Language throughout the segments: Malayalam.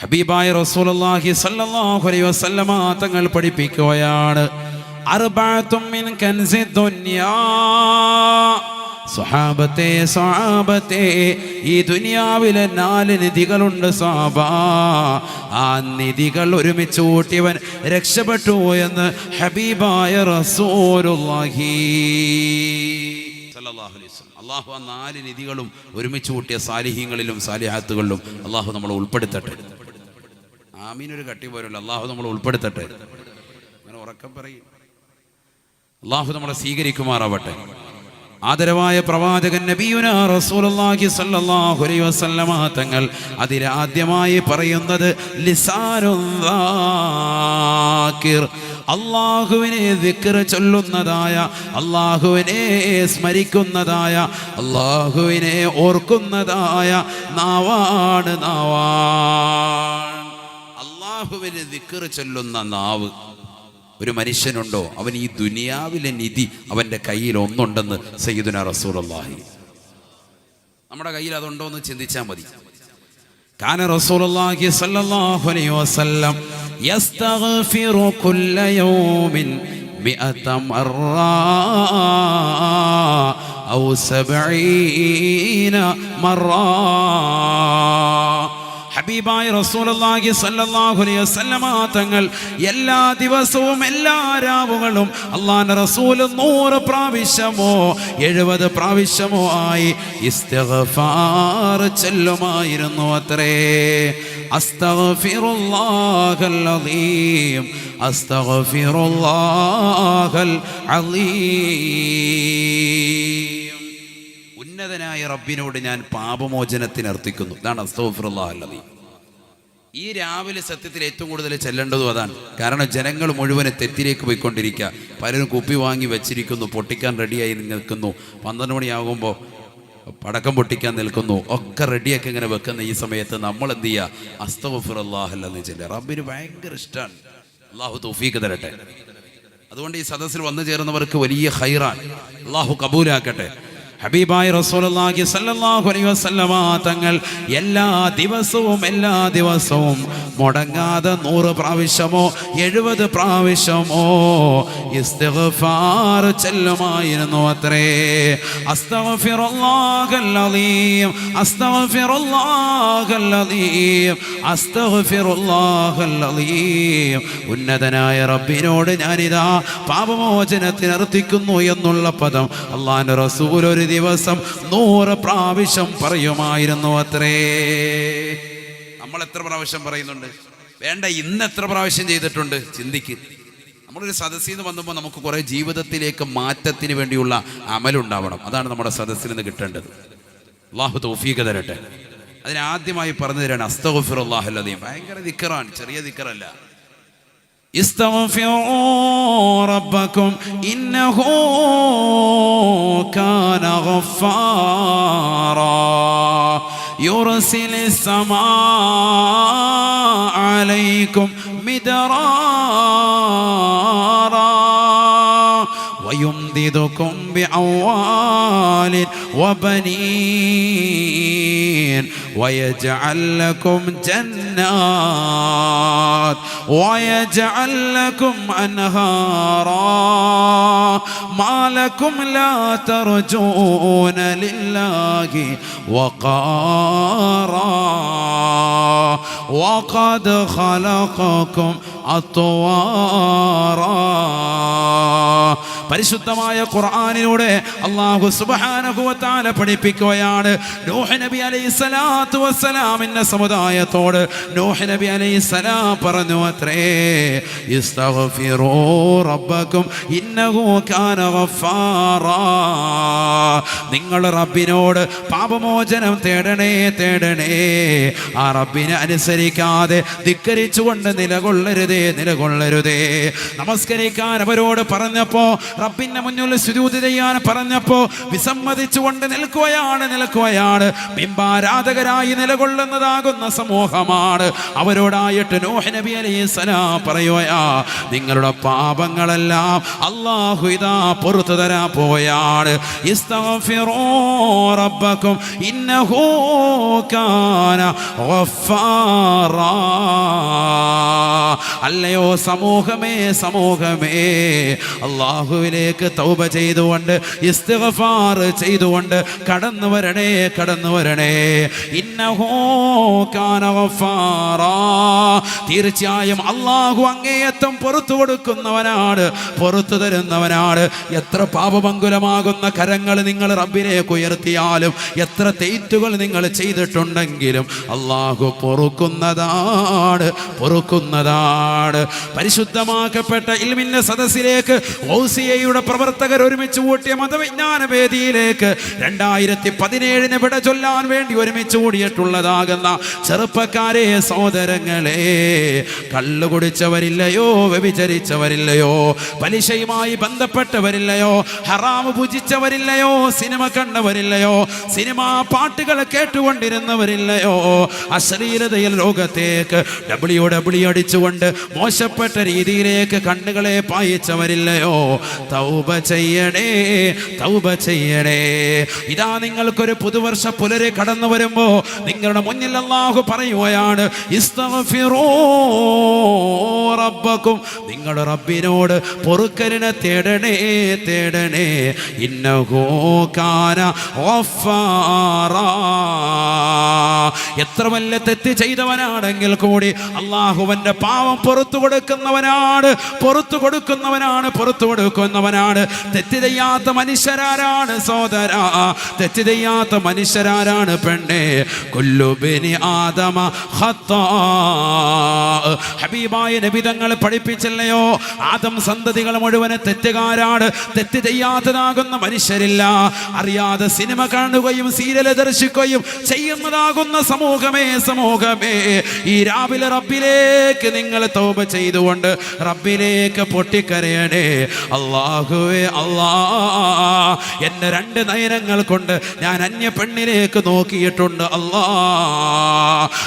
ഹബീബായ റസൂലുള്ളാഹി സ്വല്ലല്ലാഹു അലൈഹി വസല്ലമ തങ്ങൾ പഠിപ്പിക്കുകയാണ്. സ്വഹാബത്തെ സ്വഹാബത്തെ ഈ ദുനിയാവിലെ നാല് നിധികളുണ്ട് സ്വാബാ ആ നിധികൾ ഒരുമിച്ച് കൂട്ടിയവൻ രക്ഷപ്പെട്ടു എന്ന് ഹബീബായ റസൂലുള്ളാഹി. അള്ളാഹു ആ നാല് നിധികളും ഒരുമിച്ച് കൂട്ടിയ സാലിഹ്യങ്ങളിലും സാലിഹാത്തുകളിലും അള്ളാഹു നമ്മളെ ഉൾപ്പെടുത്തട്ടെ. ആമീനൊരു കട്ടി പോരല്ലോ അള്ളാഹു നമ്മൾ ഉൾപ്പെടുത്തട്ടെ. അങ്ങനെ ഉറക്കം പറയും. അള്ളാഹു നമ്മളെ സ്വീകരിക്കുമാറാവട്ടെ. ആദരവായ പ്രവാചകൻ നബിയുന റസൂലുള്ളാഹി അലൈഹി വസല്ലമ തങ്ങൾ അതിലാദ്യമായി പറയുന്നത് ദാക്കിർ. അള്ളാഹുവിനെ ദിക്ർ ചൊല്ലുന്നതായ അള്ളാഹുവിനെ സ്മരിക്കുന്നതായ അള്ളാഹുവിനെ ഓർക്കുന്നതായ നാവാണ് നാവാണ് അള്ളാഹുവിനെ ദിക്ർ ചൊല്ലുന്ന നാവ്. ഒരു മനുഷ്യനുണ്ടോ? അവൻ ഈ ദുനിയാവിലെ നിധി അവന്റെ കയ്യിൽ ഒന്നുണ്ടെന്ന് സയ്യിദുന റസൂൽ അള്ളാഹി നമ്മുടെ കയ്യിൽ അതുണ്ടോ എന്ന് ചിന്തിച്ചാൽ മതി. കാന റസൂലുള്ളാഹി സ്വല്ലല്ലാഹു അലൈഹി വസല്ലം യസ്തഗ്ഫിറു കുല്ല യൗമിൻ മിഅത മറ ഔ സബഈന മറ ഹബീബായ അലൈഹി വസല്ലമ തങ്ങൾ എല്ലാ ദിവസവും എല്ലാ രാവുകളും അള്ളാൻ റസൂൽ നൂറ് പ്രാവശ്യമോ എഴുപത് പ്രാവശ്യമോ ആയി ചൊല്ലുമായിരുന്നു അത്രേ. അസ്തഗ്ഫിറുല്ലാഹൽ അലീം അസ്തഗ്ഫിറുല്ലാഹൽ അലീം ഉന്നതനായ റബ്ബിനോട് ഞാൻ പാപമോചനത്തിന് അർത്ഥിക്കുന്നു ഇതാണ് അസ്തോഫിറുല്ലാഹല്ലതി ഈ രാവിലെ സത്യത്തിൽ ഏറ്റവും കൂടുതൽ ചെല്ലേണ്ടതും അതാണ്. കാരണം ജനങ്ങൾ മുഴുവനെ തെറ്റിലേക്ക് പോയിക്കൊണ്ടിരിക്കുക. പലരും കുപ്പി വാങ്ങി വെച്ചിരിക്കുന്നു പൊട്ടിക്കാൻ റെഡിയായി നിൽക്കുന്നു. പന്ത്രണ്ട് മണിയാകുമ്പോൾ പടക്കം പൊട്ടിക്കാൻ നിൽക്കുന്നു. ഒക്കെ റെഡിയാക്കി ഇങ്ങനെ വെക്കുന്ന ഈ സമയത്ത് നമ്മൾ എന്ത് ചെയ്യുക? അസ്തഫുറല്ലാഹല്ലെന്ന് ചെല്ലുക. റബ്ബിന് ഭയങ്കര ഇഷ്ടമാണ് അള്ളാഹു തോഫീക്ക് തരട്ടെ. അതുകൊണ്ട് ഈ സദസ്സിൽ വന്നു ചേർന്നവർക്ക് വലിയ ഹൈറാൻ അള്ളാഹു കബൂലാക്കട്ടെ. ഹബീബായ റസൂലുള്ളാഹി സല്ലാഹു അലൈഹി വസല്ലമ തങ്ങൾ എല്ലാ ദിവസവും എല്ലാ ദിവസവും മുടങ്ങാതെ നൂറ് പ്രാവശ്യമോ എഴുപത് പ്രാവശ്യമോ ഇസ്തിഗ്ഫാർ ചെല്ലുമായിരുന്നു അത്രേ. അലീം അസ്തഗ്ഫിറുല്ലാഹൽ അലീം അസ്തഗ്ഫിറുല്ലാഹൽ അലീം ഉന്നതനായ റബ്ബിനോട് ഞാനിതാ പാപമോചനത്തിന് അർത്ഥിക്കുന്നു എന്നുള്ള പദം അള്ളാഹിന്റെ റസൂൽ ഒരു ദിവസം നൂറ് പ്രാവശ്യം പറയുമായിരുന്നു അത്രേ. നമ്മൾ എത്ര പ്രാവശ്യം പറയുന്നുണ്ട്? വേണ്ട ഇന്ന് എത്ര പ്രാവശ്യം ചെയ്തിട്ടുണ്ട്? ചിന്തിക്ക്. നമ്മളൊരു സദസ്സിൽ നിന്ന് വന്നപ്പോൾ നമുക്ക് കുറേ ജീവിതത്തിലേക്ക് മാറ്റത്തിന് വേണ്ടിയുള്ള അമലുണ്ടാവണം. അതാണ് നമ്മുടെ സദസ്സിൽ നിന്ന് കിട്ടേണ്ടത്. അള്ളാഹു തൗഫീഖ് തരട്ടെ. അതിനാദ്യമായി പറഞ്ഞു തരാണ് അസ്തഗഫിർ അള്ളാഹുല്ലതയും ഭയങ്കര ദിക്കറാണ് ചെറിയ ദിക്കറല്ല. استغفروا ربكم إنه كان غفارا. يرسل السماء عليكم مدرارا. ويمددكم بأموال وبنين ويجعل لكم جنات ويجعل لكم أنهارا ما لكم لا ترجون لله وقارا وقد خلقكم أطوارا പരിശുദ്ധമായ ഖുർആനിലൂടെ അള്ളാഹു തആല പഠിപ്പിക്കുകയാണ്. നോഹ് നബി അലൈഹി സ്വലാത്തു വസ്സലാമിന്റെ സമുദായത്തോട് നോഹ് നബി അലൈഹി സലാം പറഞ്ഞു അത്രേ റബ്ബക്കും ഇന്നഹു കാന നിങ്ങൾ റബ്ബിനോട് പാപമോചനം തേടണേ തേടണേ. ആ റബ്ബിനെ അനുസരിക്കാതെ ധിക്കരിച്ചുകൊണ്ട് നിലകൊള്ളരുതേ നിലകൊള്ളരുതേ. നമസ്കരിക്കാൻ അവരോട് പറഞ്ഞപ്പോ റബ്ബിന്റെ മുന്നിൽ സുരൂതി ചെയ്യാൻ പറഞ്ഞപ്പോ വിസമ്മതിച്ചുകൊണ്ട് നിൽക്കുകയാണ് നിൽക്കുകയാണ്. ബിംബാരാധകരായി നിലകൊള്ളുന്നതാകുന്ന സമൂഹമാണ്. അവരോടായിട്ട് നോഹ് നബി അലൈഹി സ്വലാം പറയുകയാ നിങ്ങളുടെ പാപങ്ങളെല്ലാം അള്ളാഹു ഇതാ പുറത്തു തരാ പോയാണ് കാന അല്ലയോ സമൂഹമേ സമൂഹമേ അള്ളാഹുവിലേക്ക് തൗബ ചെയ്തുകൊണ്ട് ഇസ്തിഗ്ഫാർ ചെയ്തുകൊണ്ട് കടന്നു വരണേ കടന്നു വരണേ ഗഫാറാ. തീർച്ചയായും അള്ളാഹു അങ്ങേയറ്റം പുറത്തു കൊടുക്കുന്നവനാണ് പുറത്തു തരുന്നവനാണ്. എത്ര പാപമംഗുലമാകുന്ന കരങ്ങൾ നിങ്ങൾ റബ്ബിലേക്ക് ഉയർത്തിയാലും എത്ര തെയ്റ്റുകൾ നിങ്ങൾ ചെയ്തിട്ടുണ്ടെങ്കിലും അള്ളാഹു പൊറുക്കുന്നതാണ് പൊറുക്കുന്നതാണ്. പരിശുദ്ധമാക്കപ്പെട്ട ഇൽമിന്റെ സദസ്സിലേക്ക് ഓസിയയുടെ പ്രവർത്തകർ ഒരുമിച്ച് കൂട്ടിയ മതവിജ്ഞാന വേദിയിലേക്ക് രണ്ടായിരത്തി പതിനേഴിന് വിട ചൊല്ലാൻ വേണ്ടി ഒരുമിച്ച് കൂടിയിട്ടുള്ളതാകുന്ന ചെറുപ്പക്കാരെ സഹോദരങ്ങളെ കള്ളു കുടിച്ചവരില്ലയോ വ്യഭിചരിച്ചവരില്ലയോ പലിശയുമായി ബന്ധപ്പെട്ടവരില്ലയോ ഹറാമ് ഭുജിച്ചവരില്ലയോ സിനിമ കണ്ടവരില്ലയോ സിനിമ പാട്ടുകൾ കേട്ടുകൊണ്ടിരുന്നവരില്ലയോ അശ്ലീലതയിൽ ലോകത്തേക്ക് ഡബ്ല്യു ഡബ്ല്യു അടിച്ചുകൊണ്ട് മോശപ്പെട്ട രീതിയിലേക്ക് കണ്ണുകളെ പായിച്ചവരില്ലയോ. തൗബ ചെയ്യണേ തൗബ ചെയ്യണേ. ഇതാ നിങ്ങൾക്കൊരു പുതുവർഷ പുലരെ കടന്നു വരുമ്പോ നിങ്ങളുടെ മുന്നിൽ അള്ളാഹു പറയുകയാണ് റബ്ബക്കും. നിങ്ങളുടെ റബ്ബിനോട് പൊറുക്കലിനെ തേടണേ തേടണേ. ഇന്നഹോ കാന ഗഫാറാ. എത്ര വല്ല തെറ്റ് ചെയ്തവനാണെങ്കിൽ കൂടി അള്ളാഹുവന്റെ പാവം പുറത്തു കൊടുക്കുന്നവനാണ് പുറത്തു കൊടുക്കുന്നവനാണ് പുറത്തു കൊടുക്കുന്നവനാണ്. തെറ്റ് ചെയ്യാത്ത മനുഷ്യരാരാണ് സോദര തെറ്റ് ചെയ്യാത്ത മനുഷ്യരാരാണ് പെണ്ണെ. കൊല്ലുബിനി ആദമ. ഹബീബായ നബിതങ്ങൾ പഠിപ്പിച്ചല്ലയോ? ആദം സന്തതികൾ മുഴുവൻ തെറ്റുകാരാണ്. തെറ്റ് ചെയ്യാത്തതാകുന്ന മനുഷ്യരില്ല. അറിയാതെ സിനിമ കാണുകയും സീരിയൽ ദർശിക്കുകയും ചെയ്യുന്നതാകുന്ന സമൂഹമേ സമൂഹമേ. ഈ രാവിലെ റബ്ബിലേക്ക് നിങ്ങൾ തോപ ചെയ്തുകൊണ്ട് റബ്ബിലേക്ക് പൊട്ടിക്കരയണേ. അള്ളാഹുവേ അള്ളാ എന്നെ രണ്ട് നയനങ്ങൾ കൊണ്ട് ഞാൻ അന്യ പെണ്ണിലേക്ക് നോക്കിയിട്ടുണ്ട്. അള്ളാ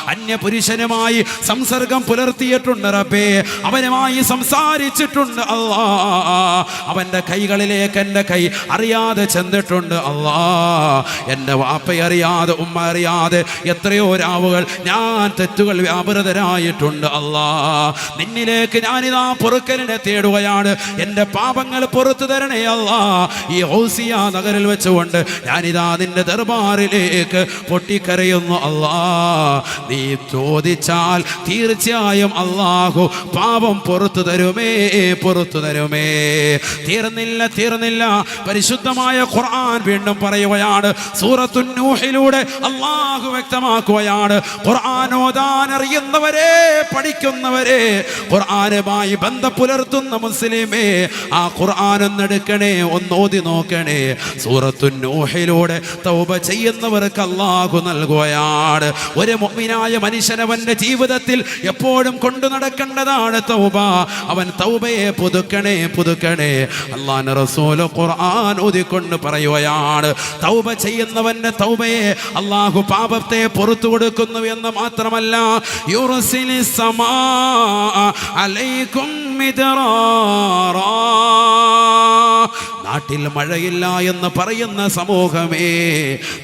അന്യ പുരുഷനുമായി സംസർഗം പുലർത്തിയിട്ടുണ്ട് റബ്ബേ. അവനുമായി സംസാരിച്ചിട്ടുണ്ട് അള്ളാ. അവന്റെ കൈകളിലേക്ക് എന്റെ കൈ അറിയാതെ ചെന്നിട്ടുണ്ട് അള്ളാ. എന്റെ വാപ്പ അറിയാതെ ഉമ്മ അറിയാതെ എത്രയോ രാവുകൾ ഞാൻ തെറ്റുകൾ വ്യാപൃതരായിട്ടുണ്ട് അള്ളാ. നിന്നിലേക്ക് ഞാനിതാ പൊറുക്കലിനെ തേടുകയാണ്. എന്റെ പാപങ്ങൾ പുറത്തു തരണേ അള്ളാ. ഈ ഹൗസിയ നഗരിൽ വെച്ചുകൊണ്ട് ഞാനിതാ നിന്റെ ദർബാറിലേക്ക് പൊട്ടിക്കരയുന്നു അള്ളാ നീ ചോദിച്ചാൽ തീർച്ചയായും അള്ളാഹു പാപം പുറത്തു തരുമേ പുറത്തു തരുമേ. തീർന്നില്ല തീർന്നില്ല. പരിശുദ്ധമായ ഖുർആൻ വീണ്ടും പറയുകയാണ്. സൂറത്തു നൂഹിലൂടെ അള്ളാഹു വ്യക്തമാക്കുകയാണ്. ഖുർആൻ ഓതാൻ അറിയുന്നവരെ പഠിക്കുന്നവരെ ഖുർആനുമായി ബന്ധം പുലർത്തുന്ന മുസ്ലിമേ ആ ഖുർആൻ ഒന്നെടുക്കണേ ഒന്ന് ഓതി നോക്കണേ. സൂറത്തു നൂഹിലൂടെ തൗബ ചെയ്യുന്നവർക്ക് അള്ളാഹു നൽകുകയാണ് ഒരു മുഅ്മിനായ അവന്റെ ജീവിതത്തിൽ എപ്പോഴും കൊണ്ടു നടക്കേണ്ടതാണ് തൗബ. അവൻ തൗബയെ പുതുക്കണേ പുതുക്കണേ. അള്ളാഹ് റസൂൽ ഖുർആൻ ഊതിക്കൊണ്ട് പറയുകയാണ് തൗബ ചെയ്യുന്നവന്റെ തൗബയെ അള്ളാഹു പാപത്തെ പുറത്തു കൊടുക്കുന്നു എന്ന് മാത്രമല്ല യുർസിലി സമാ അലൈക്കും. നാട്ടിൽ മഴയില്ല എന്ന് പറയുന്ന സമൂഹമേ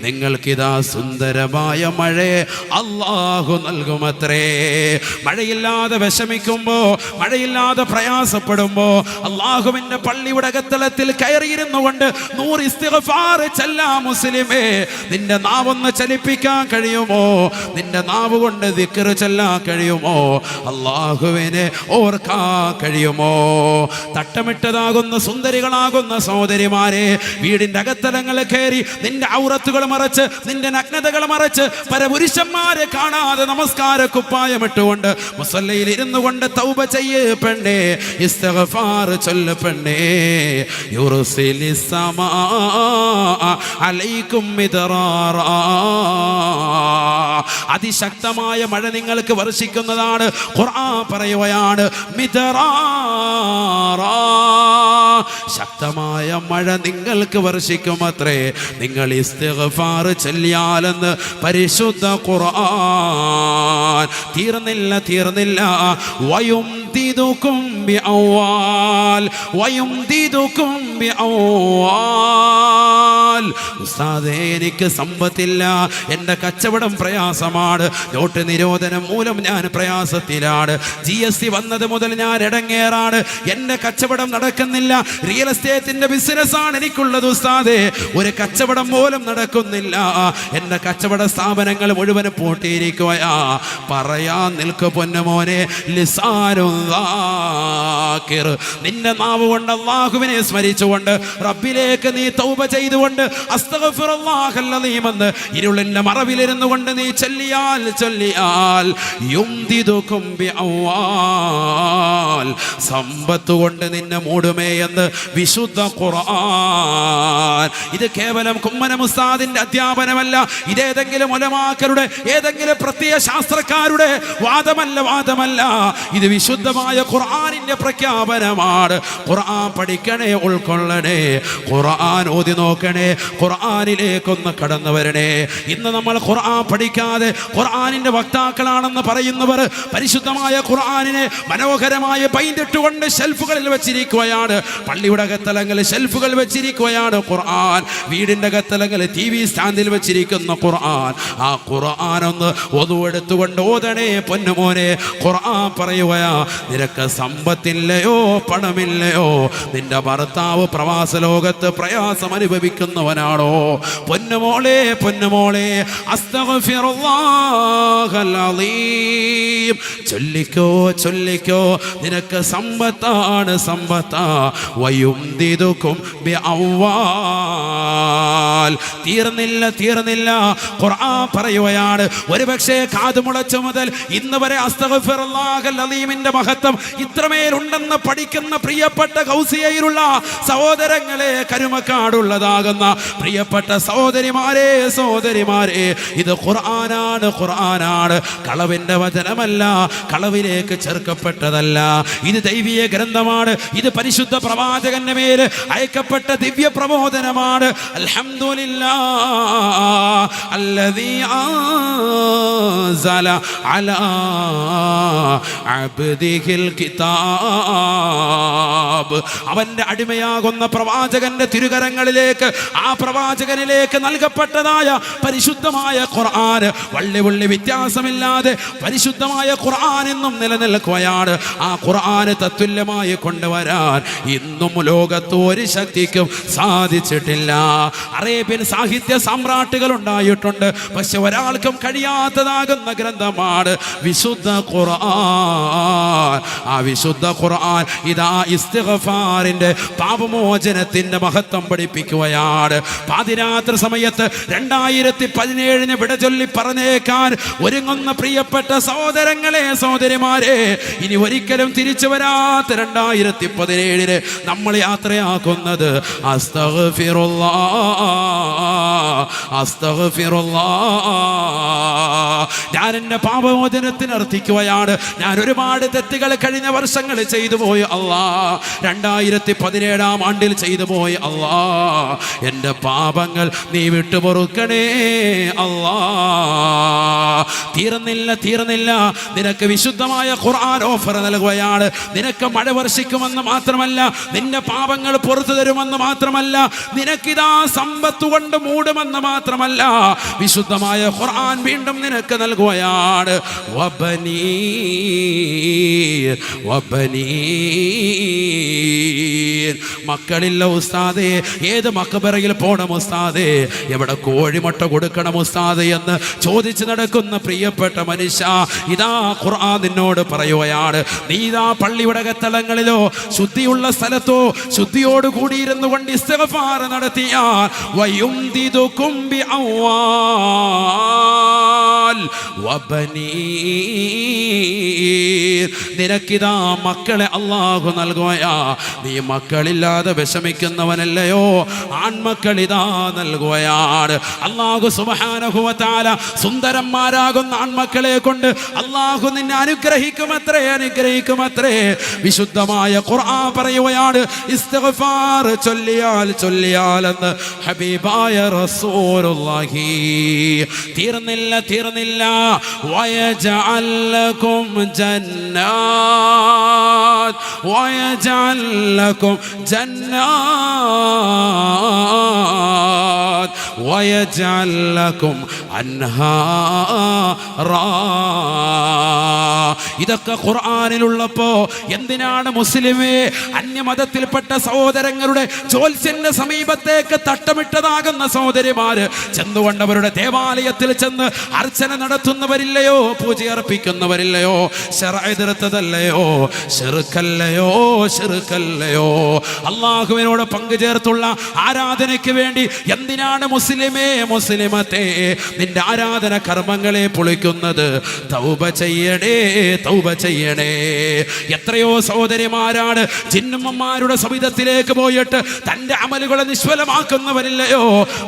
നിങ്ങൾക്കിതാ സുന്ദരമായ മഴ അള്ളാഹു നൽകുമത്രേ. മഴയില്ലാതെ വിഷമിക്കുമ്പോ മഴയില്ലാതെ പ്രയാസപ്പെടുമ്പോ അള്ളാഹുവിന്റെ പള്ളിയുടെ അകത്തളത്തിൽ കയറിയിരുന്നു കൊണ്ട് നൂറ് ചെല്ലാ മുസ്ലിമേ നിന്റെ നാവൊന്ന് ചലിപ്പിക്കാൻ കഴിയുമോ? നിന്റെ നാവ് കൊണ്ട് ദിക്കറ് ചെല്ലാൻ കഴിയുമോ? അള്ളാഹുവിനെ ഓർക്കാൻ കഴിയുമോ? തട്ടമിട്ടതാകുന്ന സുന്ദരികളാകുന്ന സഹോദരിമാരെ വീടിന്റെ അകത്തലങ്ങൾ കയറി നിന്റെ ഔറത്തുകൾ മറച്ച് നിന്റെ നഗ്നതകൾ മറച്ച് പരപുരുഷന്മാരെ കാണാതെ നമസ്കാര കുപ്പായം ഇട്ടുകൊണ്ട് മുസല്ലയിൽ ഇരുന്നു കൊണ്ട് തൗബ ചെയ്യേ പെണ്ണേ ഇസ്തഗ്ഫാർ ചൊല്ല് പെണ്ണേ യുർസിലി സമാ അലൈക്കും. അതിശക്തമായ മഴ നിങ്ങൾക്ക് വർഷിക്കുന്നതാണ് ഖുർആൻ പറയുകയാണ് മിതറാ ശക്തമായ മഴ നിങ്ങൾക്ക് വർഷിക്കുമത്രേ. നിങ്ങൾ ഇസ്തിഗ്ഫാർ പരിശുദ്ധ ഖുർആൻ. തീർന്നില്ല തീർന്നില്ല. വയും വയുംദിദുകും ബിഅവാൽ ويمددكم ബിഅവാൽ ഉസ്താദേ എനിക്ക് സമ്പത്തില്ല. എന്റെ കച്ചവടം പ്രയാസമാണ്. നോട്ട് നിരോധനം മൂലം ഞാൻ പ്രയാസത്തിലാണ്. ജി എസ് ടി വന്നത് മുതൽ ഞാൻ ഇടങ്ങേറാണ്. എന്റെ കച്ചവടം നടക്കുന്നില്ല. റിയൽ എസ്റ്റേറ്റിന്റെ ബിസിനസ്സാണ് എനിക്കുള്ളത് ഉസ്താദേ. ഒരു കച്ചവടം പോലും നടക്കുന്നില്ല. എന്റെ കച്ചവട സ്ഥാപനങ്ങൾ മുഴുവൻ പൂട്ടിയിരിക്കുകയാ. പറയാൻ നിൽക്കു പൊന്നുമോനെ. ലിസാനുല്ലാക്കിർ നിന്റെ നാവ് കൊണ്ട് അള്ളാഹുവിനെ സ്മരിച്ചുകൊണ്ട് റബ്ബിലേക്ക് നീ തൗബ ചെയ്തുകൊണ്ട് ഇരുളിന്റെ മറവിലിരുന്നു കൊണ്ട് നീ ചൊല്ലിയാൽ ചൊല്ലിയാൽ സമ്പത്ത് കൊണ്ട് നിന്നെ മൂടുമേ എന്ന് വിശുദ്ധ ഖുർആൻ. ഇത് കേവലം കുമ്മന മുസ്താദിന്റെ അധ്യാപനമല്ല ഇതേതെങ്കിലും ഒലമാക്കരുടെ ഏതെങ്കിലും പ്രത്യയ ശാസ്ത്രക്കാരുടെ വാദമല്ല വാദമല്ല. ഇത് വിശുദ്ധമായ ഖുർആാനിന്റെ പ്രഖ്യാപനമാണ്. ഖുർആൻ പഠിക്കണേ ഉൾക്കൊള്ളണേ. ഖുർആൻ ഓതി നോക്കണേ ഖുർആാനിലേക്കൊന്ന് കടന്നു വരണേ. ഇന്ന് നമ്മൾ ഖുർആൻ പഠിക്കാതെ ഖുർആാനിന്റെ വക്താക്കളാണെന്ന് പറയുന്നവർ പരിശുദ്ധമായ ഖുർആാനിനെ മനോഹരമായ പൈന്റിട്ടുകൊണ്ട് ഷെൽഫുകളിൽ വെച്ചിരിക്കുകയാണ്. പള്ളിയുടെ കത്തലങ്ങളിൽ ഷെൽഫുകൾ വെച്ചിരിക്കുകയാണ് ഖുർആൻ. വീടിന്റെ കത്തലങ്ങളിൽ ടി വി സ്റ്റാൻഡിൽ വെച്ചിരിക്കുന്ന ഖുർആൻ. ആ ഖുർആൻ ഒന്ന് ഒതുവെടുത്തുകൊണ്ട് ഓതണേ പൊന്നുമോനെ. ഖുർആൻ പറയുകയാ നിനക്ക് സമ്പത്തില്ലയോ പണമില്ലയോ? നിന്റെ ഭർത്താവ് പ്രവാസ ലോകത്ത് പ്രയാസം അനുഭവിക്കുന്നവനാണോ? പൊന്നുമോളെ പൊന്നുമോളെ ചൊല്ലിക്കോ ചൊല്ലിക്കോ നിനക്ക് സമ്പത്താണ് സമ്പത്താ. വയും ദിതുക്കും തീർന്നില്ല തീർന്നില്ല. ഖുർആൻ പറയുകയാണ് ഒരുപക്ഷെ കാതുമുളച്ചു മുതൽ ഇന്ന് വരെ അസ്തഗ്ഫിറുല്ലാഹൽ അലീമിന്റെ മഹത്വം ഇത്രമേലുണ്ടെന്ന് പഠിക്കുന്ന പ്രിയപ്പെട്ട കൗസിയയിലുള്ള സഹോദരങ്ങളെ കരുമക്കാടുള്ളതാകുന്ന പ്രിയപ്പെട്ട സഹോദരിമാരെ സഹോദരിമാരെ ഇത് ഖുർആനാണ് ഖുർആനാണ്. കളവിന്റെ വചനമല്ല കളവിലേക്ക് ചേർക്കപ്പെട്ടതല്ല. ഇത് ദൈവീയ ഗ്രന്ഥമാണ് ഇത് പരിശുദ്ധ പ്രവാചകന്റെ മേൽ അയക്കപ്പെട്ട ദിവ്യ പ്രബോധനമാണ്. അൽഹംദുലില്ലാ അല്ലതീ അബ്ദിഹിൽ കിതാബ്. അവന്റെ അടിമയാകുന്ന പ്രവാചകന്റെ തിരുകരങ്ങളിലേക്ക് ആ പ്രവാചകനിലേക്ക് നൽകപ്പെട്ടതായ പരിശുദ്ധമായ ഖുർആൻ. വള്ളി വള്ളി വ്യത്യാസമില്ലാതെ പരിശുദ്ധമായ ഖുർആൻ എന്നും നിലനിൽക്കുകയാണ്. ആ ഖുർആൻ തത്തുല്യമായി കൊണ്ടുവരാൻ ഇന്നും ലോകത്ത് ഒരു ശക്തിക്കും സാധിച്ചിട്ടില്ല. അറേബ്യൻ സാഹിത്യ സാമ്രാട്ടുകൾ ഉണ്ടായിട്ടുണ്ട്. പക്ഷെ ഒരാൾക്കും കഴിയാത്തതാകുന്ന ഗ്രന്ഥമാണ് വിശുദ്ധ ഖുർആൻ. ആ വിശുദ്ധ ഖുർആൻ ഇതാ ഇസ്തിഗ്ഫാറിന്റെ പാപമോചനത്തിന്റെ മഹത്വം പഠിപ്പിക്കുകയാണ്. പാതിരാത്രി സമയത്ത് രണ്ടായിരത്തി പതിനേഴിന് വിട ചൊല്ലി പറഞ്ഞേക്കാൻ ഒരുങ്ങുന്ന പ്രിയപ്പെട്ട സഹോദരങ്ങളെ സഹോദരിമാരെ ഇനി ഒരിക്കലും തിരിച്ചു വരാത്ത രണ്ടായിരത്തി പതിനേഴിന് നമ്മൾ യാത്രയാക്കുന്നത് ഞാൻ എന്റെ പാപമോചനത്തിന് അർത്ഥിക്കുകയാണ്. ഞാൻ ഒരുപാട് തെറ്റുകൾ കഴിഞ്ഞ വർഷങ്ങൾ ചെയ്തു പോയി അള്ളാ രണ്ടായിരത്തി പതിനേഴാം ആണ്ടിൽ ചെയ്തു പോയി അള്ളാ എന്റെ പാപങ്ങൾ നീ വിട്ടു പൊറുക്കണേ അള്ളാ തീർന്നില്ല തീർന്നില്ല. നിനക്ക് വിശുദ്ധമായ ഖുർആൻ ഓഫർ നൽകുകയാണ്. നിനക്ക് മഴ വർഷിക്കുമെന്ന് മാത്രമല്ല നിന്റെ പാപങ്ങൾ പുറത്തു തരുമെന്ന് മാത്രമല്ല നിനക്കിതാ സമ്പത്ത് കൊണ്ട് മൂടുമെന്ന് മാത്രമല്ല വിശുദ്ധമായ ഖുർആൻ വീണ്ടും നിനക്ക് നൽകുകയാണ്. വബനീ മക്കളില്ല ഉസ്താദേ ഏത് മക്കബറയിൽ പോണം ഉസ്താദേ? എവിടെ കോഴിമുട്ട കൊടുക്കണം ഉസ്താദേ എന്ന് ചോദിച്ചു നടക്കുന്ന പ്രിയപ്പെട്ട മനുഷ്യ ഇതാ ഖുർആൻ നിന്നോട് പറയുകയാണ്. നീ ഇതാ തലങ്ങളിലോ ശുദ്ധിയുള്ള സ്ഥലത്തോ ശുദ്ധിയോട് കൂടിയിരുന്നു കൊണ്ട് ഇസ്തിഗ്ഫാർ നടത്തിയാൽ ബിഅവാൽ വബനീർ നിനക്കിതാ മക്കളെ അള്ളാഹു നൽകുകയാ നീ മക്കളില്ലാതെ വിഷമിക്കുന്നവനല്ലയോ? ആൺമക്കൾ ഇതാ നൽകുകയാണ് അള്ളാഹു സുബഹാനഹുവത്താല സുന്ദരന്മാരാകുന്ന ആൺമക്കളെ കൊണ്ട് അള്ളാഹു നിന്നെ അനുഗ്രഹിക്കുമത്രേ അനുഗ്രഹിക്കുമത്രേ. വിശുദ്ധമായ ഖുർആൻ പറയുകയാണ് ഇസ്തിഗ്ഫാർ ചൊല്ലിയാൽ ചൊല്ലിയാൽ എന്ന് ഹബീബായ റസൂലുള്ളാഹി. തീർന്നില്ല തീർന്നില്ല. വയജഅൽ ലക്കും ജന്നാ جنات ويجعل لكم جنات ويجعل لكم أنهارا ഇതൊക്കെ ഖുർആാനിലുള്ളപ്പോ എന്തിനാണ് മുസ്ലിമേ അന്യമതത്തിൽപ്പെട്ട സഹോദരങ്ങളുടെ ജോത്സ്യന്റെ സമീപത്തേക്ക് തട്ടമിട്ടതാകുന്ന സഹോദരിമാര് ചെന്നുകൊണ്ട് അവരുടെ ദേവാലയത്തിൽ ചെന്ന് അർച്ചന നടത്തുന്നവരില്ലയോ പൂജയർപ്പിക്കുന്നവരില്ലയോ ശറൈതിർത്തതല്ലയോ ചെറുക്കല്ലയോ ചെറുക്കല്ലയോ അള്ളാഹുവിനോട് പങ്കുചേർത്തുള്ള ആരാധനയ്ക്ക് വേണ്ടി എന്തിനാണ് മുസ്ലിമേ മുസ്ലിമത്തെ നിന്റെ ആരാധന കർമ്മങ്ങളെ പൊളിക്കുന്നത്. തൗബ ചെയ്യണേ തൗബ ചെയ്യണേ. എത്രയോ സഹോദരിമാരാണ് ചിന്നമ്മമാരുടെ സവിധത്തിലേക്ക് പോയിട്ട് തന്റെ അമലുകളെ നിഷ്ഫലമാക്കുന്നവരില്ലയോ?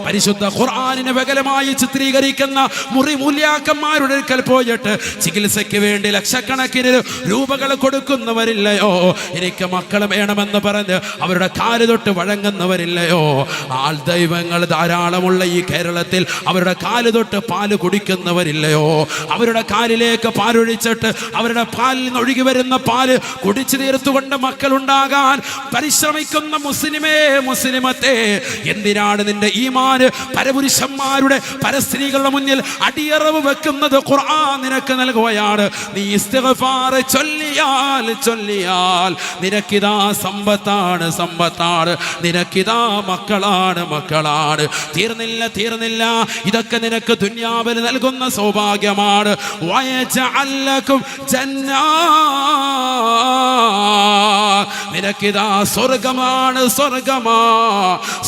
പരിശുദ്ധ ഖുർആാനിനെ വകലമായി ചിത്രീകരിക്കുന്ന മുറി മൂല്യാക്കന്മാരുടെ അടുക്കൽ പോയിട്ട് ചികിത്സയ്ക്ക് വേണ്ടി ലക്ഷക്കണക്കിന് രൂപകൾ കൊടുക്കുന്നവരില്ലയോ? എനിക്ക് മക്കൾ വേണമെന്ന് പറഞ്ഞ് അവരുടെ കാൽ തൊട്ട് വഴങ്ങുന്നവരില്ലയോ? ആൾ ദൈവങ്ങൾ ധാരാളമുള്ള ഈ കേരളത്തിൽ അവരുടെ കാൽ തൊട്ട് പാൽ കുടിക്കുന്നവരില്ലയോ? അവരുടെ കാലിലേക്ക് പാലൊഴിച്ചിട്ട് അവരുടെ പാലിൽ നിന്ന് ഒഴുകി വരുന്ന പാൽ കുടിച്ചു തീർത്തുകൊണ്ട് മക്കളുണ്ടാകാൻ പരിശ്രമിക്കുന്ന മുസ്ലിമേ മുസ്ലിമത്തെ എന്തിനാണ് നിന്റെ ഈമാന് പരപുരുഷന്മാരുടെ പരസ്ത്രീകളുടെ മുന്നിൽ അടിയറവ് വെക്കുന്നത്? ഖുർആൻ നിനക്ക് നൽകുകയാണ്. നീ ഇസ്തിഗ്ഫാർ ചൊല്ലിയാൽ ചൊല്ലിയാൽ നിനക്കിതാ സമ്പത്താണ് സമ്പത്താണ്. നിനക്കിതാ മക്കളാണ് മക്കളാണ്. തീർന്നില്ല തീർന്നില്ല. ഇതൊക്കെ നിനക്ക് ദുന്യാവിൽ നൽകുന്ന സൗഭാഗ്യമാണ്. വയച്ച വയജഅല്ലക്കും ജന്നാ നിനക്കിതാ സ്വർഗമാണ് സ്വർഗമാ.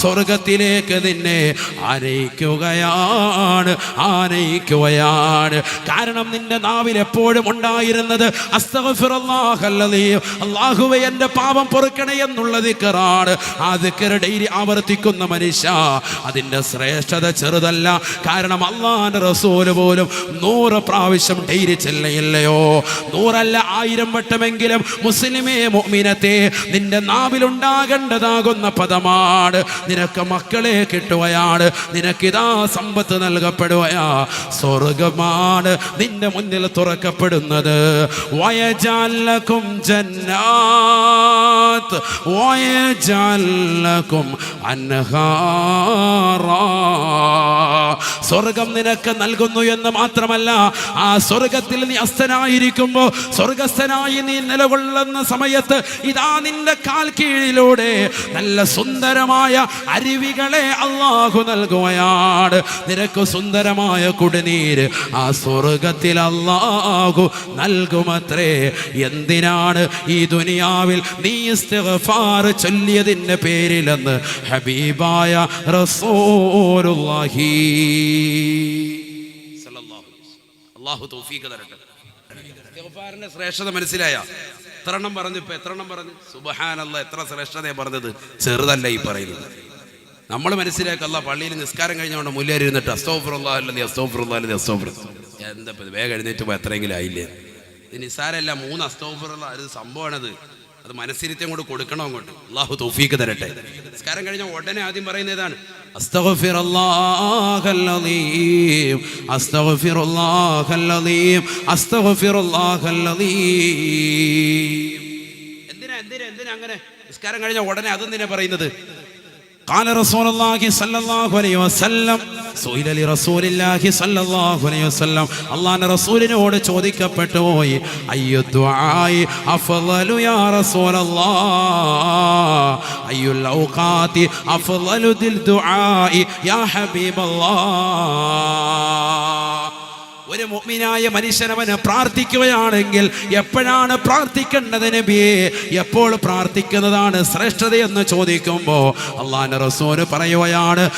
സ്വർഗത്തിലേക്ക് നിന്നെ ആനയിക്കുകയാണ് ആനയിക്കുകയാണ്. കാരണം നിന്റെ നാവിൽ എപ്പോഴും ഉണ്ടായിരുന്നത് അള്ളാഹുവെ എന്റെ പാപം പൊറുക്കണേ എന്നുള്ള ദിക്കറാണ്. ആ ദിക്കർ ഡെയിലി ആവർത്തിക്കുന്ന മനുഷ്യ. അതിന്റെ ശ്രേഷ്ഠത ചെറുതല്ല. കാരണം അള്ളാന്റെ റസൂൽ പോലും നൂറ് പ്രാവശ്യം ഡെയിലി ചെല്ലയില്ലയോ? നൂറല്ല ആയിരം വട്ടമെങ്കിലും മുസ്ലിമേ മോമിനത്തെ നിന്റെ നാവിലുണ്ടാകേണ്ടതാകുന്ന പദമാണ്. നിനക്ക് മക്കളെ കിട്ടുകയാണ്. നിനക്കിതാ സമ്പത്ത് നൽകപ്പെടുകയാ. സ്വർഗമാണ് നിന്റെ മുന്നിൽ തുറക്കപ്പെടുന്നത്. വയജാലക്കും ജന്നാത്ത് അൻഹാറാ. സ്വർഗം നിനക്ക് നൽകുന്നു എന്ന് മാത്രമല്ല ആ സ്വർഗത്തിൽ നീ അസ്ഥനായിരിക്കുമ്പോൾ സ്വർഗസ്ഥനായി നീ നിലകൊള്ളുന്ന സമയത്ത് ഇതാ നിന്റെ കാൽ കീഴിലൂടെ നല്ല സുന്ദരമായ അരുവികളെ അള്ളാഹു നൽകുകയാണ് നിനക്ക് സുന്ദരമായ കുടിനീര് ആ സ്വർഗത്തിൽ അള്ളാഹു നൽകുമത്രേ എന്തിനാണ് ഈ ദുനിയാവിൽ നീ ചൊല്ലിയതിന്റെ പേരിലെന്ന് ഹബീബായ റസൂലുള്ളാഹി. തൗഫീഖ് തരട്ടെ. ശ്രേഷ്ഠത മനസ്സിലായ? എത്ര എണ്ണം പറഞ്ഞു ഇപ്പൊ എത്ര എണ്ണം പറഞ്ഞു? സുബഹാനല്ല എത്ര ശ്രേഷ്ഠതയെ പറഞ്ഞത്? ചെറുതല്ല ഈ പറയുന്നത്. നമ്മൾ മനസ്സിലാക്കല്ല പള്ളിയിൽ നിസ്കാരം കഴിഞ്ഞുകൊണ്ട് മുല്ലേരി ഇരുന്നിട്ട് അസ്തോഫറുല്ലാ അല്ലതി അസ്തോഫറുല്ലാ അല്ലതി അസ്തോഫർ എന്താ വേഗം എഴുന്നേറ്റ് പോയി എത്രയെങ്കിലും ആയില്ലേ? നിസാരല്ല മൂന്ന് അസ്തോഫറുള്ള ഒരു സംഭവമാണത് അത് മനസ്സിരുത്തി അങ്ങോട്ട് കൊടുക്കണം അങ്ങോട്ട് അള്ളാഹു തൗഫീക്ക് തരട്ടെ നിസ്കാരം കഴിഞ്ഞ ഉടനെ ആദ്യം പറയുന്ന ഏതാണ് أستغفر الله العظيم أستغفر الله العظيم أستغفر الله العظيم എന്തിനാ എന്തിനാ എന്തിനാ അങ്ങനെ നിസ്കാരം കഴിഞ്ഞ ഉടനെ അതെന്തിനാ പറയുന്നത് قال رسول الله صلى الله عليه وسلم سئل لرسول الله صلى الله عليه وسلم അള്ളാഹുവിന്റെ റസൂലിനോട് ചോദിക്കപ്പെട്ടു പോയി അയ്യു ദുആയി അഫ്ളലു യാ റസൂലല്ലാഹ് അയ്യുൽ ഔഖാതി അഫ്ളലു ദിൽ ദുആയി യാ ഹബീബല്ലാഹ് ഒരു മുഗ്മിനായ മനുഷ്യനവന് പ്രാർത്ഥിക്കുകയാണെങ്കിൽ എപ്പോഴാണ് പ്രാർത്ഥിക്കേണ്ടത് നബിയെ? എപ്പോൾ പ്രാർത്ഥിക്കുന്നതാണ് ശ്രേഷ്ഠത എന്ന് ചോദിക്കുമ്പോൾ അള്ളാഹ് റസൂൽ പറയുകയാണ്.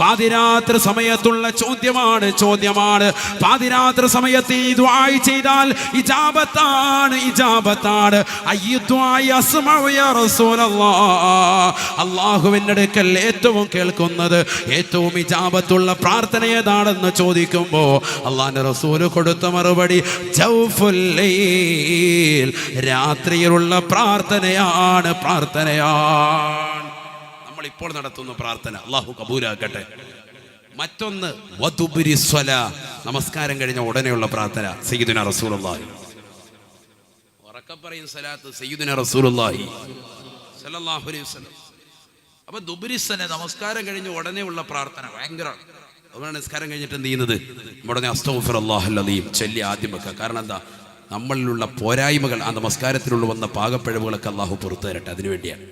പാതിരാത്രി സമയത്തുള്ള ചോദ്യമാണ് ചോദ്യമാണ്. പാതിരാത്രി സമയത്ത് ഈ ദ്വായി ചെയ്താൽ ഇജാബത്താണ് ഇജാബത്താണ്. അയ്യുദ്വായി അസ്മയ റസൂലല്ലാ. അള്ളാഹുവിൻ അള്ളാഹുവിന്റെ അടുക്കൽ ഏറ്റവും കേൾക്കുന്നത് ഏറ്റവും ഇജാപത്തുള്ള പ്രാർത്ഥന ഏതാണെന്ന് ചോദിക്കുമ്പോൾ അള്ളാഹിന്റെ റസൂൽ കൊടുത്ത മറുപടി രാത്രിയിലുള്ള പ്രാർത്ഥനയാണ് പ്രാർത്ഥനയാണ്. നമ്മൾ ഇപ്പോൾ നടത്തുന്ന പ്രാർത്ഥന അള്ളാഹു കബൂലാക്കട്ടെ. മറ്റൊന്ന് വധുപുരിസ്വല നമസ്കാരം കഴിഞ്ഞ ഉടനെയുള്ള പ്രാർത്ഥന സയ്യിദുന റസൂലുള്ളാഹി. ഉറക്കപ്പറയും സലാത്ത് സയ്യിദുന റസൂലുള്ളാഹി. സല്ലല്ലാഹു അലൈഹി വസല്ലം. അപ്പൊ ദുബുരിസ്വല നമസ്കാരം കഴിഞ്ഞ് ഉടനെ ഉള്ള പ്രാർത്ഥന ഭയങ്കര അതുകൊണ്ടാണ് നിസ്കാരം കഴിഞ്ഞിട്ട് എന്ത് ചെയ്യുന്നത്? ഉടനെ അസ്തോഫർ അള്ളാഹുല്ലീം ചൊല്ലി ആദ്യം വെക്കുക കാരണം എന്താ? നമ്മളിലുള്ള പോരായ്മകൾ ആ നമസ്കാരത്തിലുള്ള വന്ന പാകപ്പിഴവുകളൊക്കെ അള്ളാഹു പുറത്തു തരട്ടെ അതിനു വേണ്ടിയാണ്.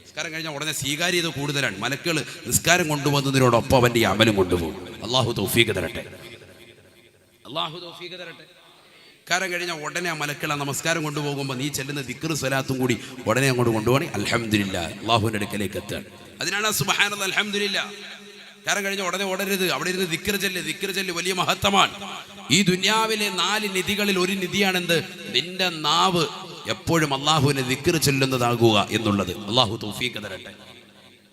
നിസ്കാരം കഴിഞ്ഞാൽ ഉടനെ സ്വീകാര്യത കൂടുതലാണ്. മലക്കുകൾ നിസ്കാരം കൊണ്ടുവന്നതിനോടൊപ്പം അവന്റെ അമലും കൊണ്ടുപോകും. അള്ളാഹു തൗഫീഖ് തരട്ടെ. അള്ളാഹു തൗഫീഖ് തരട്ടെ. നിസ്കാരം കഴിഞ്ഞാൽ ഉടനെ ആ മലക്കള നമസ്കാരം കൊണ്ടുപോകുമ്പോൾ നീ ചെല്ലുന്ന ദിക്റ് സ്വലാത്തും കൂടി ഉടനെ അങ്ങോട്ട് കൊണ്ടുപോകണേ. അലഹമില്ല അള്ളാഹുവിന്റെ അടുക്കലേക്ക് എത്തുകയാണ് അതിനാണ് സുബഹാനത് അലഹമില്ല കാരണം കഴിഞ്ഞ ഉടനെ ഓടരുത്. അവിടെ ഇരുന്ന് ദിക്കർ ചെല്ല് ദിക്കർ ചെല്ല് വലിയ മഹത്വമാണ്. ഈ ദുന്യാവിലെ നാല് നിധികളിൽ ഒരു നിധിയാണെന്ത്? നിന്റെ നാവ് എപ്പോഴും അള്ളാഹുവിനെ ദിക്കർ ചെല്ലുന്നതാകുക എന്നുള്ളത്. അള്ളാഹു തൗഫീഖ് തരട്ടെ.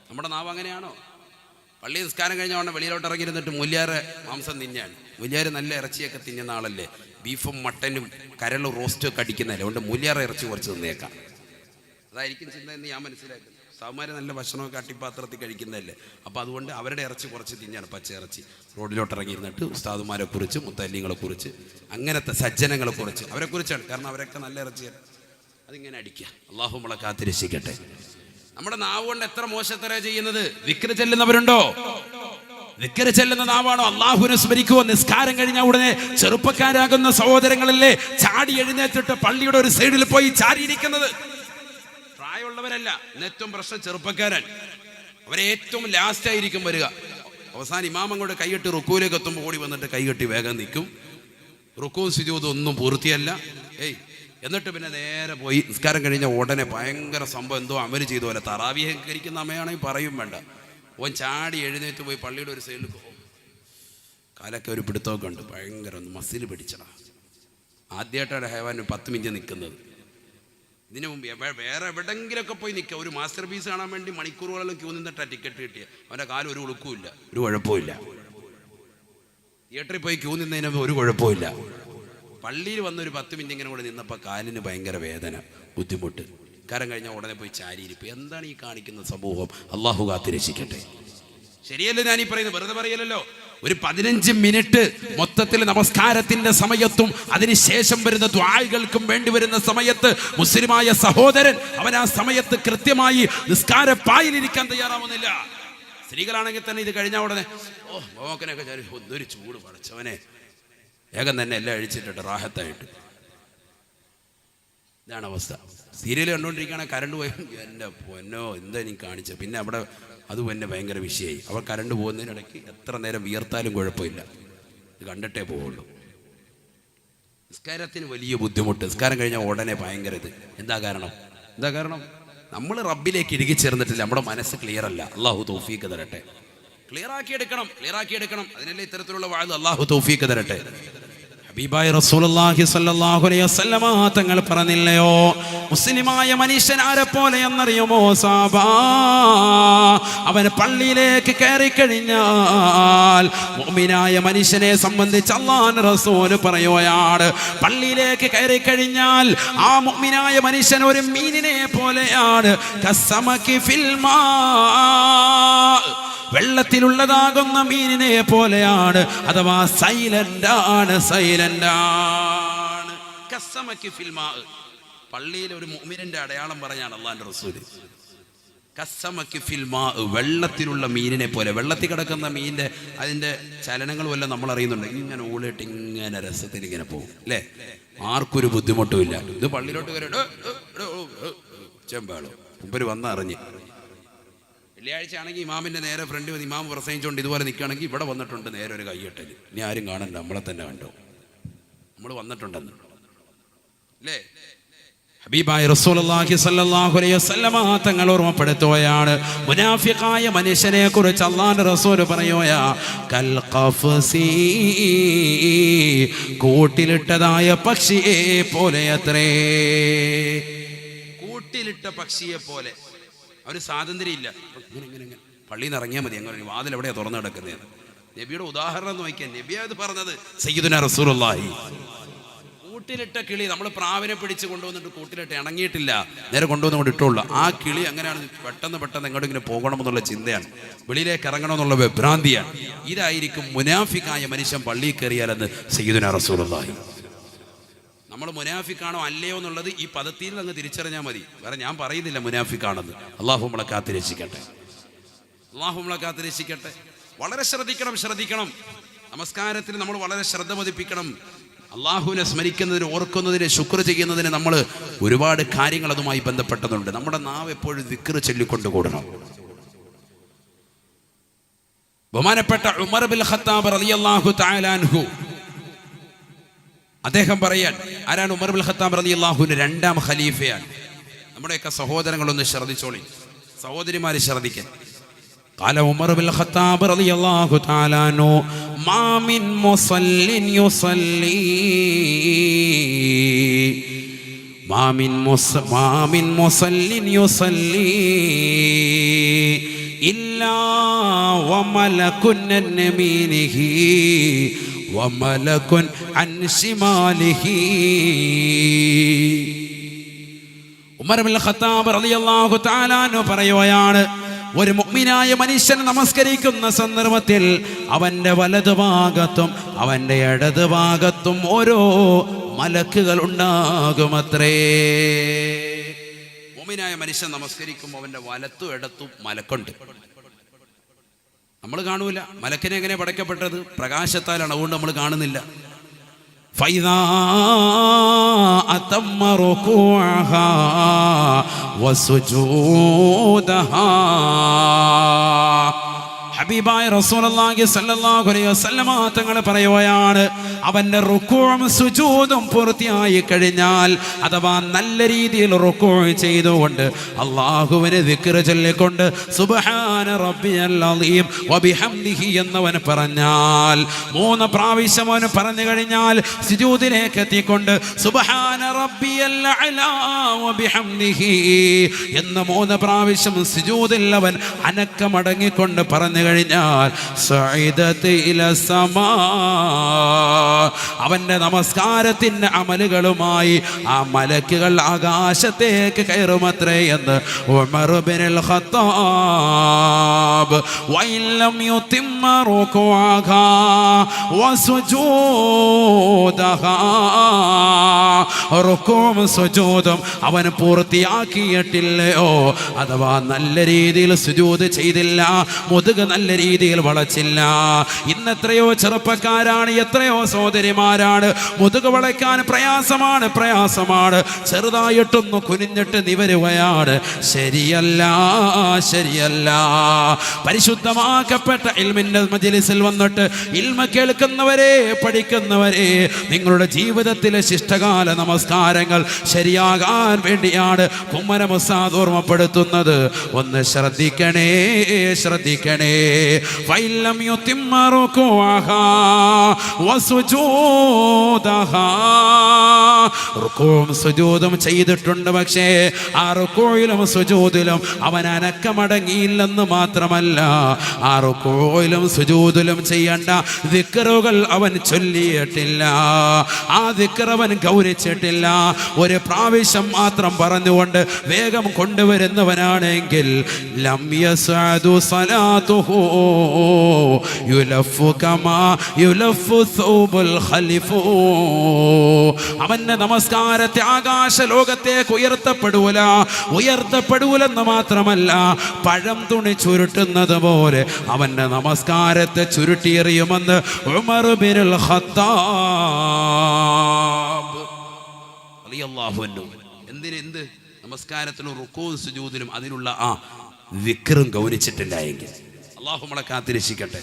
നമ്മുടെ നാവ് അങ്ങനെയാണോ? പള്ളി നിസ്കാരം കഴിഞ്ഞ ഉടനെ വെളിയിലോട്ട് ഇറങ്ങിയിരുന്നിട്ട് മുല്യാറ് മാംസം തിന്നാണ് മുല്യാർ നല്ല ഇറച്ചിയൊക്കെ തിന്നുന്ന ആളല്ലേ? ബീഫും മട്ടനും കരളും റോസ്റ്റും ഒക്കെ അടിക്കുന്നതല്ലേ? അതുകൊണ്ട് മൂല്യാറ ഇറച്ചി കുറച്ച് തന്നേക്കാം. അതായിരിക്കും ചിന്ത എന്ന് ഞാൻ മനസ്സിലാക്കുന്നു സാമാര് നല്ല ഭക്ഷണമൊക്കെ അട്ടിപ്പാത്രത്തിൽ കഴിക്കുന്നതല്ലേ? അപ്പോൾ അതുകൊണ്ട് അവരുടെ ഇറച്ചി കുറച്ച് തിന്നാണ് പച്ച ഇറച്ചി. റോഡിലോട്ട് ഇറങ്ങിയിരുന്നിട്ട് ഉസ്താദുമാരെ കുറിച്ച് മുത്തല്ലിങ്ങളെ കുറിച്ച് അങ്ങനത്തെ സജ്ജനങ്ങളെ കുറിച്ച് അവരെ കുറിച്ചാണ്. കാരണം അവരൊക്കെ നല്ല ഇറച്ചിയാണ് അതിങ്ങനെ അടിക്കുക. അള്ളാഹു നമ്മളെ കാത്തിരക്ഷിക്കട്ടെ നമ്മുടെ നാവ് കൊണ്ട് എത്ര മോശത്തര ചെയ്യുന്നത്? വിക്ര ചെല്ലുന്നവരുണ്ടോ? വിക്ര ചെല്ലുന്ന നാവാണോ അള്ളാഹുവിനെ സ്മരിക്കുവോ? നിസ്കാരം കഴിഞ്ഞ ഉടനെ ചെറുപ്പക്കാരാകുന്ന സഹോദരങ്ങളല്ലേ ചാടി എഴുന്നേറ്റിട്ട് പള്ളിയുടെ ഒരു സൈഡിൽ പോയി ചാടിയിരിക്കുന്നത് പ്രായമുള്ളവരല്ല ഏറ്റവും പ്രശ്നം ചെറുപ്പക്കാരൻ അവരെ ഏറ്റവും ലാസ്റ്റ് ആയിരിക്കും വരിക. അവസാനം ഇമാമം കൊണ്ട് കൈകെട്ടി റുക്കൂലേക്ക് എത്തുമ്പോൾ ഓടി വന്നിട്ട് കൈകെട്ടി വേഗം നിൽക്കും. റുക്കൂ സുജൂതും ഒന്നും പൂർത്തിയല്ല. ഏയ് എന്നിട്ട് പിന്നെ നേരെ പോയി. നിസ്കാരം കഴിഞ്ഞ ഉടനെ ഭയങ്കര സംഭവം എന്തോ അമൽ ചെയ്ത പോലെ തറാവിഹകരിക്കുന്ന അമ്മയാണെങ്കിൽ പറയും വേണ്ട. ഓൻ ചാടി എഴുന്നേറ്റ് പോയി പള്ളിയുടെ ഒരു സൈഡിൽ പോകും. കാലൊക്കെ ഒരു പിടുത്തമൊക്കെ ഉണ്ട്. ഭയങ്കര ഒന്ന് മസിൽ പിടിച്ചടാ. ആദ്യമായിട്ടാണ് ഹേവാൻ പത്ത് മിനിറ്റ് നിൽക്കുന്നത്. ഇതിനു മുമ്പ് വേറെ എവിടെങ്കിലൊക്കെ പോയി നിൽക്കുക. ഒരു മാസ്റ്റർ പീസ് കാണാൻ വേണ്ടി മണിക്കൂറുകളെല്ലാം ക്യൂ നിന്നിട്ടാ ടിക്കറ്റ് കിട്ടിയ. അവന്റെ കാലം ഒരു ഉളുക്കുമില്ല ഒരു കുഴപ്പമില്ല തിയേറ്ററിൽ പോയി ക്യൂ നിന്നതിന് ഒരു കുഴപ്പമില്ല പള്ളിയിൽ വന്നൊരു പത്ത് മിനിറ്റ് ഇങ്ങനെ കൂടെ നിന്നപ്പോൾ കാലിന് ഭയങ്കര വേദന ബുദ്ധിമുട്ട്. കാരം കഴിഞ്ഞാൽ ഉടനെ പോയി ചാരിയിരിപ്പ്. എന്താണ് ഈ കാണിക്കുന്ന സമൂഹം? അള്ളാഹു കാത്തിരക്ഷിക്കട്ടെ. ശരിയല്ലേ ഞാൻ ഈ പറയുന്നത്? വെറുതെ പറയലല്ലോ. ഒരു പതിനഞ്ച് മിനിറ്റ് മൊത്തത്തിൽ നമസ്കാരത്തിന്റെ സമയത്തും അതിനുശേഷം വരുന്ന ദ്വായകൾക്കും വേണ്ടി വരുന്ന സമയത്ത് മുസ്ലിമായ സഹോദരൻ അവൻ ആ സമയത്ത് കൃത്യമായി നിസ്കാര പായിലിരിക്കാൻ തയ്യാറാവുന്നില്ല. സ്ത്രീകളാണെങ്കിൽ തന്നെ ഇത് കഴിഞ്ഞ ഉടനെ ഓ മോക്കനൊക്കെ ഞാൻ ഒന്നൊരു ചൂട് പടച്ചവനെ. വേഗം തന്നെ എല്ലാം അഴിച്ചിട്ടിട്ട് റാഹത്തായിട്ട്. ഇതാണ് അവസ്ഥ. സീരിയൽ കണ്ടുകൊണ്ടിരിക്കുകയാണ് കറണ്ട് പോയി. എന്റെ പൊന്നോ എന്താ എനിക്ക് കാണിച്ചത് പിന്നെ അവിടെ അത് എന്നെ ഭയങ്കര വിഷയമായി അവൾ കറണ്ട് പോകുന്നതിനിടയ്ക്ക് എത്ര നേരം വിയർത്താലും കുഴപ്പമില്ല. ഇത് കണ്ടിട്ടേ പോവുള്ളൂ. നിസ്കാരത്തിന് വലിയ ബുദ്ധിമുട്ട്. നിസ്കാരം കഴിഞ്ഞാൽ ഉടനെ ഭയങ്കര ഇത്. എന്താ കാരണം? എന്താ കാരണം? നമ്മൾ റബ്ബിലേക്ക് ഇടുകി ചേർന്നിട്ടില്ല. നമ്മുടെ മനസ്സ് ക്ലിയർ അല്ല. അള്ളാഹു തോഫീക്ക് തരട്ടെ. ക്ലിയർ ആക്കി എടുക്കണം. ക്ലിയർ ആക്കി എടുക്കണം. അതിനല്ലേ ഇത്തരത്തിലുള്ള വാഴ അള്ളാഹു തോഫീക്ക് തരട്ടെ. ഹബീബായ റസൂലുള്ളാഹി സ്വല്ലല്ലാഹു അലൈഹി വസല്ലമ തങ്ങൾ പറഞ്ഞില്ലയോ? മുസ്ലിമായ മനുഷ്യൻ ആരെ പോലെ എന്നറിയുമോ സാബാ? അവൻ പള്ളിയിലേക്ക് കയറി കഴിഞ്ഞാൽ മുഅ്മിനായ മനുഷ്യനെ സംബന്ധിച്ച് അള്ളാഹു റസൂൽ പറയുകയാണ് പള്ളിയിലേക്ക് കയറി കഴിഞ്ഞാൽ ആ മുഅ്മിനായ മനുഷ്യൻ ഒരു മീനിനെ പോലെയാണ്. കസമക്കി ഫിൽമാ വെള്ളത്തിലുള്ളതാകുന്ന മീനിനെ പോലെയാണ് അഥവാ സൈലന്റ് ആണ് സൈലന്റ് ആണ് പള്ളിയിൽ ഒരു മുഅ്മിനിന്റെ അടയാളം പറഞ്ഞാണ് അള്ളാന്റെ റസൂൽ കസമക്ക് ഫിൽമാ വെള്ളത്തിലുള്ള മീനിനെ പോലെ വെള്ളത്തിൽ കിടക്കുന്ന മീനിന്റെ അതിന്റെ ചലനങ്ങളും എല്ലാം നമ്മൾ അറിയുന്നുണ്ട് ഇങ്ങനെ ഊളിട്ട് ഇങ്ങനെ രസത്തിൽ ഇങ്ങനെ പോകും അല്ലേ ആർക്കൊരു ബുദ്ധിമുട്ടുമില്ല ഇത് പള്ളിയിലോട്ട് കയറി ചെമ്പാളോ മുമ്പര് വന്നറിഞ്ഞ് വെള്ളിയാഴ്ച ആണെങ്കിൽ ഇമാമിന്റെ നേരെ ഫ്രണ്ട് വന്ന് ഇമാം പ്രസംഗിച്ചുകൊണ്ട് ഇതുപോലെ നിൽക്കുകയാണെങ്കിൽ ഇവിടെ വന്നിട്ടുണ്ട് നേരെ ഒരു കൈയ്യട്ടൽ. ഇനി ആരും കാണണ്ട നമ്മളെ തന്നെ കണ്ടോ? നമ്മൾ വന്നിട്ടുണ്ടെന്ന്. അല്ലേ? ഹബീബായ റസൂലുള്ളാഹി സ്വല്ലല്ലാഹു അലൈഹി വസല്ലമ തങ്ങൾ ഓർമ്മപ്പെടുത്തുകയാണ്. മുനാഫിഖായ മനുഷ്യനെ കുറിച്ച് അള്ളാഹുവിന്റെ റസൂൽ പറയുകയാ കൽ ഖഫസി കൂട്ടിലിട്ടതായ പക്ഷിയെ പോലെ അത്രേ. കൂട്ടിലിട്ട പക്ഷിയെ പോലെ. അവന് സ്വാതന്ത്ര്യം ഇല്ല ഇങ്ങനെ ഇങ്ങനെ ഇങ്ങനെ. പള്ളിയിൽ നിന്ന് ഇറങ്ങിയാൽ മതി. അങ്ങനെ വാതിൽ എവിടെയാ തുറന്നു കിടക്കുന്നത്? നബിയുടെ ഉദാഹരണം നോക്കിയാൽ നബിയാ ഇത് പറഞ്ഞത് സയ്യിദുന റസൂലുള്ളാഹി. കൂട്ടിലിട്ട കിളി നമ്മൾ പ്രാവിനെ പിടിച്ച് കൊണ്ടുവന്നിട്ട് കൂട്ടിലിട്ട് ഇണങ്ങിയിട്ടില്ല. നേരെ കൊണ്ടുവന്ന് കൊണ്ട് ഇട്ടുള്ളൂ ആ കിളി അങ്ങനെയാണ് പെട്ടെന്ന് പെട്ടെന്ന് എങ്ങോട്ട് ഇങ്ങനെ പോകണമെന്നുള്ള ചിന്തയാണ്. വെളിയിലേക്ക് ഇറങ്ങണമെന്നുള്ള വിഭ്രാന്തിയാണ്. ഇതായിരിക്കും മുനാഫിക്കായ മനുഷ്യൻ പള്ളിയിൽ കയറിയാലെന്ന് സയ്യിദുന റസൂലുള്ളാഹി. നമ്മൾ മുനാഫിക്കാണോ അല്ലയോ എന്നുള്ളത് ഈ പദത്തിൽ അങ്ങ് തിരിച്ചറിഞ്ഞാൽ മതി. വേറെ ഞാൻ പറയുന്നില്ല മുനാഫിക്കാണെന്ന്. അള്ളാഹു നമ്മളെ കാത്തിരക്ഷിക്കട്ടെ അള്ളാഹു നമ്മളെ കാത്തിരക്ഷിക്കട്ടെ വളരെ ശ്രദ്ധിക്കണം ശ്രദ്ധിക്കണം. നമസ്കാരത്തിന് നമ്മൾ വളരെ ശ്രദ്ധ പതിപ്പിക്കണം. അള്ളാഹുവിനെ സ്മരിക്കുന്നതിന് ഓർക്കുന്നതിന് ശുക്ർ ചെയ്യുന്നതിന് നമ്മൾ ഒരുപാട് കാര്യങ്ങൾ അതുമായി ബന്ധപ്പെട്ടതുണ്ട്. നമ്മുടെ നാവ് എപ്പോഴും ദിക്റ് ചൊല്ലിക്കൊണ്ട് കൂടണം. ബഹുമാനപ്പെട്ട ഉമർ ബിൽ ഖത്താബ് റളിയല്ലാഹു തആല അൻഹു അദ്ദേഹം പറയാൻ ആരാണ് ഉമർ ബിൽ ഖത്താബ് റളിയല്ലാഹുവിന്റെ രണ്ടാം ഖലീഫയാണ് നമ്മുടെയൊക്കെ സഹോദരങ്ങളൊന്ന് ശ്രദ്ധിച്ചോളി സഹോദരിമാര് ശ്രദ്ധിക്കാൻ قال عمر بن الخطاب رضي الله تعالى عنه ما من مصل يصلي ما من مص ما من مصل يصلي إلا وملك عن يمينه وملك ഖത്താബ് റളിയല്ലാഹു പറയുകയാണ് ഒരു മുഗ്മിനായ മനുഷ്യൻ നമസ്കരിക്കുന്ന സന്ദർഭത്തിൽ അവന്റെ വലതുഭാഗത്തും ഇടത് ഇടതുഭാഗത്തും ഓരോ മലക്കുകൾ ഉണ്ടാകുമത്രേ. മുഗ്മിനായ മനുഷ്യൻ നമസ്കരിക്കുമ്പോൾ അവന്റെ വലത്തും ഇടത്തും മലക്കുണ്ട്. നമ്മൾ കാണൂല. മലക്കിനെ എങ്ങനെ പടയ്ക്കപ്പെട്ടത്? പ്രകാശത്താലാണ്. അതുകൊണ്ട് നമ്മൾ കാണുന്നില്ല. فإذا أتم ركوعها وسجودها ഹബീബായ റസൂലുള്ളാഹി സ്വല്ലല്ലാഹു അലൈഹി വസല്ലമ തങ്ങൾ പറയുകയാണ് അവന്റെ റുക്കുവും സുജൂതും പൂർത്തിയായി കഴിഞ്ഞാൽ അഥവാ നല്ല രീതിയിൽ റുക്കോ ചെയ്തുകൊണ്ട് അള്ളാഹുവിനെ വിക്ര ചൊല്ലിക്കൊണ്ട് സുബഹാന റബ്ബിയൽ അലീം വബിഹംദിഹി എന്നവൻ പറഞ്ഞാൽ മൂന്ന് പ്രാവശ്യം അവൻ പറഞ്ഞു കഴിഞ്ഞാൽ സുജൂതിലേക്ക് എത്തിക്കൊണ്ട് സുബഹാന റബ്ബിയൽ അലാ വബിഹംദിഹി എന്ന് മൂന്ന് പ്രാവശ്യം സുജൂതിൽ അവൻ അനക്കമടങ്ങിക്കൊണ്ട് പറഞ്ഞു കഴിഞ്ഞാൽ സഈദത്ത് സമാ അവന്റെ നമസ്കാരത്തിന്റെ അമലുകളുമായി ആ മലക്കുകൾ ആകാശത്തേക്ക് കയറുമത്രേ എന്ന് ഉമർ സുജൂദും അവൻ പൂർത്തിയാക്കിയിട്ടില്ലയോ? അഥവാ നല്ല രീതിയിൽ സുജൂത് ചെയ്തില്ല മുതുക് നല്ല രീതിയിൽ വളച്ചില്ല. ഇന്നെത്രയോ ചെറുപ്പക്കാരാണ് എത്രയോ സഹോദരിമാരാണ്. മുതുക് വളയ്ക്കാൻ പ്രയാസമാണ് പ്രയാസമാണ്. ചെറുതായിട്ടൊന്ന് കുനിഞ്ഞിട്ട് നിവരുകയാണ്. ശരിയല്ല ശരിയല്ല. പരിശുദ്ധമാക്കപ്പെട്ട ഇൽമിന്റെ മജിലിസിൽ വന്നിട്ട് ഇൽമ കേൾക്കുന്നവരെ പഠിക്കുന്നവരെ നിങ്ങളുടെ ജീവിതത്തിലെ ശിഷ്ടകാല നമസ്കാരങ്ങൾ ശരിയാകാൻ വേണ്ടിയാണ് കുമ്മനമുസാദ് ഓർമ്മപ്പെടുത്തുന്നത്. ഒന്ന് ശ്രദ്ധിക്കണേ ശ്രദ്ധിക്കണേ. ഫൈലം യുതിമ്മ റുകുഅഹാ വസുജൂദഹാ റുക്കോവും സുജൂതും ചെയ്തിട്ടുണ്ട് പക്ഷേ ആ റുക്കോയിലും സുജൂതിലും അവൻ അനക്കമടങ്ങിയില്ലെന്ന് മാത്രമല്ല ആ റുക്കോയിലും സുജൂതിലും ചെയ്യേണ്ട ദിക്കറുകൾ അവൻ ചൊല്ലിയിട്ടില്ല. ആ ദിക്കറവൻ അവൻ ഗൗരിച്ചിട്ടില്ല. ഒരു പ്രാവശ്യം മാത്രം പറഞ്ഞുകൊണ്ട് വേഗം കൊണ്ടുവരുന്നവനാണെങ്കിൽ യുലഫു കമാ യുലഫു സൗബ അവന്റെ നമസ്കാരത്തെ ആകാശ ലോകത്തേക്ക് ഉയർത്തപ്പെടൂല. ഉയർത്തപ്പെടൂലെന്ന് മാത്രമല്ല പഴം തുണി ചുരുട്ടുന്നത് പോലെ അവന്റെ നമസ്കാരത്തെ ചുരുട്ടിയെറിയുമെന്ന് ഉമർ ബിരുൽ ഖത്താബ്. എന്തിന് എന്ത്? നമസ്കാരത്തിലും റുക്കോവും സുജൂദിലും അതിനുള്ള ആ വിക്രം ഗൗനിച്ചിട്ടില്ല എങ്കിൽ. അള്ളാഹു നമ്മളെ കാത്തിരക്ഷിക്കട്ടെ.